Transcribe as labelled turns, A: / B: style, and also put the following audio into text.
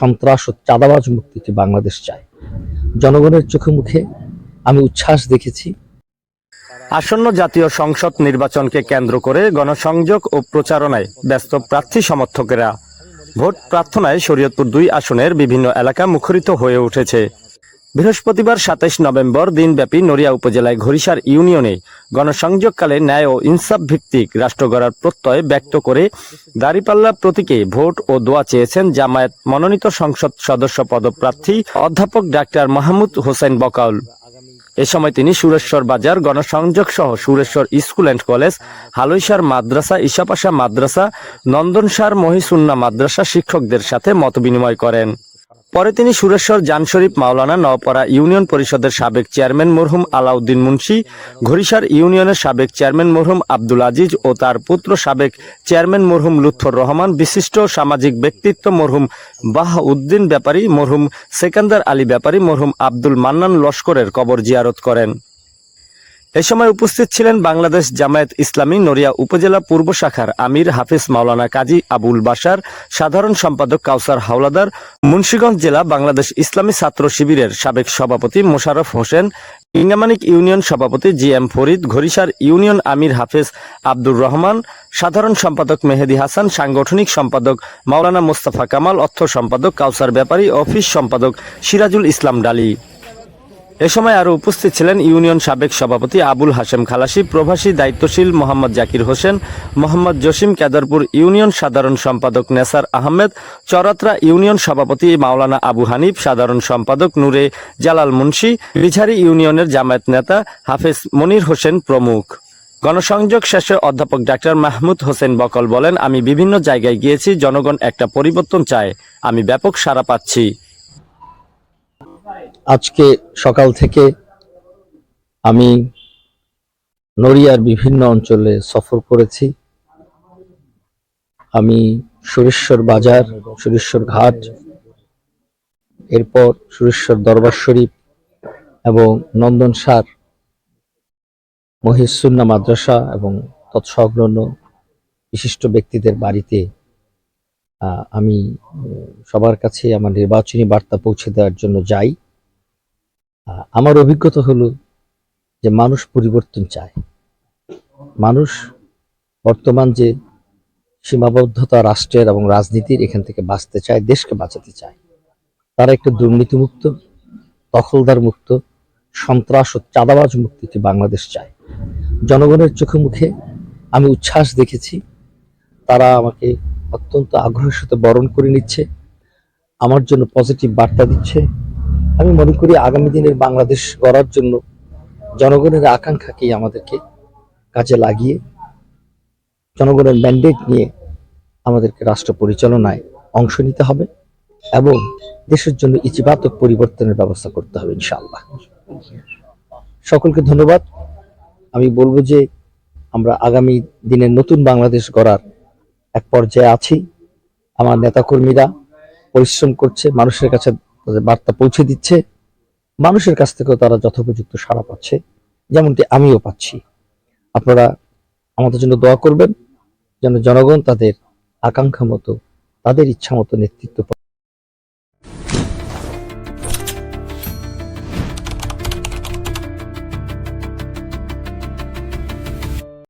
A: সন্ত্রাস ও চাঁদাবাজ মুক্তিকে বাংলাদেশ চায়। জনগণের চোখে মুখে আমি উচ্ছ্বাস দেখেছি।
B: আসন্ন জাতীয় সংসদ নির্বাচনকে কেন্দ্র করে গণসংযোগ ও প্রচারণায় ব্যস্ত প্রার্থী সমর্থকেরা ভোট প্রার্থনায় শরীয়তপুর দুই আসনের বিভিন্ন এলাকা মুখরিত হয়ে উঠেছে। বৃহস্পতিবার সাতাইশ নভেম্বর দিনব্যাপী নড়িয়া উপজেলায় ঘড়িসার ইউনিয়নে গণসংযোগকালে ন্যায় ও ইনসাফ ভিত্তিক রাষ্ট্র গড়ার প্রত্যয় ব্যক্ত করে দাঁড়িপাল্লা প্রতীকে ভোট ও দোয়া চেয়েছেন জামায়াত মনোনীত সংসদ সদস্য পদপ্রার্থী অধ্যাপক ডাক্তার মাহমুদ হোসেন বকাউল। এ সময় তিনি সুরেশ্বর বাজার গণসংযোগ সহ Sureshwar school and college Haluisar মাদ্রাসা ইশাপাশা মাদ্রাসা, নন্দনসার মহিসুন্না মাদ্রাসা শিক্ষকদের সাথে মতবিনিময় করেন। পরে তিনি সুরেশ্বর জান শরীফ মাওলানা নওপাড়া ইউনিয়ন পরিষদের সাবেক চেয়ারম্যান মরহুম আলাউদ্দিন মুন্সি ঘড়িসার ইউনিয়নের সাবেক চেয়ারম্যান মরহুম আব্দুল আজিজ ও তার পুত্র সাবেক চেয়ারম্যান মরহুম লুৎফর রহমান, বিশিষ্ট সামাজিক ব্যক্তিত্ব মরহুম বাহ উদ্দিন ব্যাপারী, মরহুম সেকান্দার আলী ব্যাপারী, মরহুম আব্দুল মান্নান লস্করের কবর জিয়ারত করেন। এ সময় উপস্থিত ছিলেন বাংলাদেশ জামায়াত ইসলামী নড়িয়া উপজেলা পূর্ব শাখার আমির হাফিজ মাওলানা কাজী আবুল বাশার, সাধারণ সম্পাদক কাউসার হাওলাদার, মুন্সীগঞ্জ জেলা বাংলাদেশ ইসলামী ছাত্র শিবিরের সাবেক সভাপতি মোশাররফ হোসেন ইঙ্গামানিক ইউনিয়ন সভাপতি G M Farid Ghorisar union আমির হাফেজ আব্দুর রহমান, সাধারণ সম্পাদক মেহেদি হাসান, সাংগঠনিক সম্পাদক মাওলানা মোস্তফা কামাল, অর্থ সম্পাদক কাউসার ব্যাপারী, অফিস সম্পাদক সিরাজুল ইসলাম ডালি। এ সময় আরও উপস্থিত ছিলেন ইউনিয়ন সাবেক সভাপতি আবুল হাশেম খালাসি, প্রভাসী দায়িত্বশীল মোহাম্মদ জাকির হোসেন, মোহাম্মদ জসিম কেদারপুর ইউনিয়ন সাধারণ সম্পাদক নেসার আহমেদ, চরাত্রা ইউনিয়ন সভাপতি মাওলানা আবু হানিফ, সাধারণ সম্পাদক নূরে জালাল মুন্সি বিঝারি ইউনিয়নের জামায়াত নেতা হাফেজ মনির হোসেন প্রমুখ। গণসংযোগ শেষে অধ্যাপক ডাক্তার মাহমুদ হোসেন বকল বলেন, আমি বিভিন্ন জায়গায় গিয়েছি, জনগণ একটা পরিবর্তন চায়। আমি ব্যাপক সাড়া পাচ্ছি।
A: আজকে সকাল থেকে আমি নড়িয়ার বিভিন্ন অঞ্চলে সফর করেছি। আমি সুরেশ্বর বাজার, সুরেশ্বর ঘাট, এরপর সুরেশ্বর দরবার শরীফ এবং নন্দনসার মহিসুন্না মাদ্রাসা এবং তৎসংলগ্ন বিশিষ্ট ব্যক্তিদের বাড়িতে আমি সবার কাছে আমার নির্বাচনী বার্তা পৌঁছে দেওয়ার জন্য যাই। আমার অভিজ্ঞতা হলো যে মানুষ পরিবর্তন চায়। মানুষ বর্তমান যে সীমাবদ্ধতা রাষ্ট্রের এবং রাজনীতির এখান থেকে বাঁচতে চায়, দেশকে বাঁচাতে চায়, তারা একটা দুর্নীতিমুক্ত, দখলদার মুক্ত, সন্ত্রাস ও চাঁদাবাজ মুক্তিতে বাংলাদেশ চায়। জনগণের চোখে মুখে আমি উচ্ছ্বাস দেখেছি, তারা আমাকে অত্যন্ত আগ্রহের সাথে বরণ করে নিচ্ছে, আমার জন্য পজিটিভ বার্তা দিচ্ছে আমি মনে করি আগামী দিনের বাংলাদেশ গড়ার জন্য জনগণের আকাঙ্ক্ষাকেই আমাদেরকে কাজে লাগিয়ে, জনগণের ম্যান্ডেট নিয়ে আমাদেরকে রাষ্ট্র পরিচালনায় অংশ নিতে হবে এবং দেশের জন্য ইতিবাচক পরিবর্তনের ব্যবস্থা করতে হবে ইনশাআল্লাহ। সকলকে ধন্যবাদ। আমি বলব যে আমরা আগামী দিনের নতুন বাংলাদেশ গড়ার এক পর্যায়ে আছি। আমার নেতাকর্মীরা পরিশ্রম করছে, মানুষের কাছে তাদের বার্তা পৌঁছে দিচ্ছে, মানুষের কাছ থেকেও তারা যথোপযুক্ত সাড়া পাচ্ছে, যেমনটি আমিও পাচ্ছি আপনারা আমাদের জন্য দোয়া করবেন, যেন জনগণ তাদের আকাঙ্ক্ষা মতো, তাদের ইচ্ছা মতো নেতৃত্ব।